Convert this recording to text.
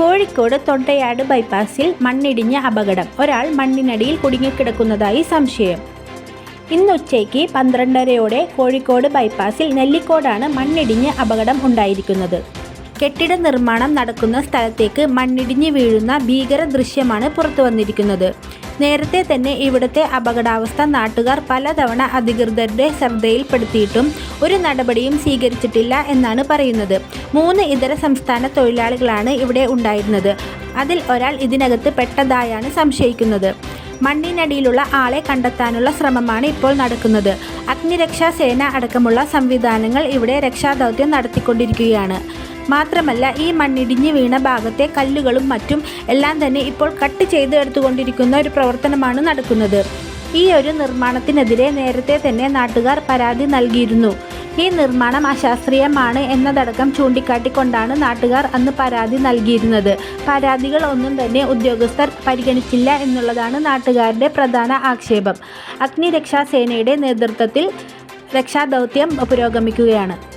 കോഴിക്കോട് തൊണ്ടയാട് ബൈപ്പാസിൽ മണ്ണിടിഞ്ഞ അപകടം. ഒരാൾ മണ്ണിനടിയിൽ കുടുങ്ങിക്കിടക്കുന്നതായി സംശയം. ഇന്ന് ഉച്ചയ്ക്ക് പന്ത്രണ്ടരയോടെ കോഴിക്കോട് ബൈപ്പാസിൽ നെല്ലിക്കോടാണ് മണ്ണിടിഞ്ഞ് അപകടം ഉണ്ടായിരിക്കുന്നത്. കെട്ടിട നിർമ്മാണം നടക്കുന്ന സ്ഥലത്തേക്ക് മണ്ണിടിഞ്ഞ് വീഴുന്ന ഭീകര ദൃശ്യമാണ് പുറത്തു വന്നിരിക്കുന്നത്. നേരത്തെ തന്നെ ഇവിടുത്തെ അപകടാവസ്ഥ നാട്ടുകാർ പലതവണ അധികൃതരുടെ ശ്രദ്ധയിൽപ്പെടുത്തിയിട്ടും ഒരു നടപടിയും സ്വീകരിച്ചിട്ടില്ല എന്നാണ് പറയുന്നത്. മൂന്ന് ഇതര സംസ്ഥാന തൊഴിലാളികളാണ് ഇവിടെ ഉണ്ടായിരുന്നത്. അതിൽ ഒരാൾ ഇതിനകത്ത് പെട്ടതായാണ് സംശയിക്കുന്നത്. മണ്ണിനടിയിലുള്ള ആളെ കണ്ടെത്താനുള്ള ശ്രമമാണ് ഇപ്പോൾ നടക്കുന്നത്. അഗ്നിരക്ഷാ സേന അടക്കമുള്ള സംവിധാനങ്ങൾ ഇവിടെ രക്ഷാദൗത്യം നടത്തിക്കൊണ്ടിരിക്കുകയാണ്. മാത്രമല്ല ഈ മണ്ണിടിഞ്ഞ് വീണ ഭാഗത്തെ കല്ലുകളും മറ്റും എല്ലാം തന്നെ ഇപ്പോൾ കട്ട് ചെയ്ത് എടുത്തുകൊണ്ടിരിക്കുന്ന ഒരു പ്രവർത്തനമാണ് നടക്കുന്നത്. ഈ ഒരു നിർമ്മാണത്തിനെതിരെ നേരത്തെ തന്നെ നാട്ടുകാർ പരാതി നൽകിയിരുന്നു. ഈ നിർമ്മാണം അശാസ്ത്രീയമാണ് എന്നതടക്കം ചൂണ്ടിക്കാട്ടിക്കൊണ്ടാണ് നാട്ടുകാർ അന്ന് പരാതി നൽകിയിരുന്നത്. പരാതികൾ ഒന്നും തന്നെ ഉദ്യോഗസ്ഥർ പരിഗണിച്ചില്ല എന്നുള്ളതാണ് നാട്ടുകാരുടെ പ്രധാന ആക്ഷേപം. അഗ്നിരക്ഷാസേനയുടെ നേതൃത്വത്തിൽ രക്ഷാദൗത്യം പുരോഗമിക്കുകയാണ്.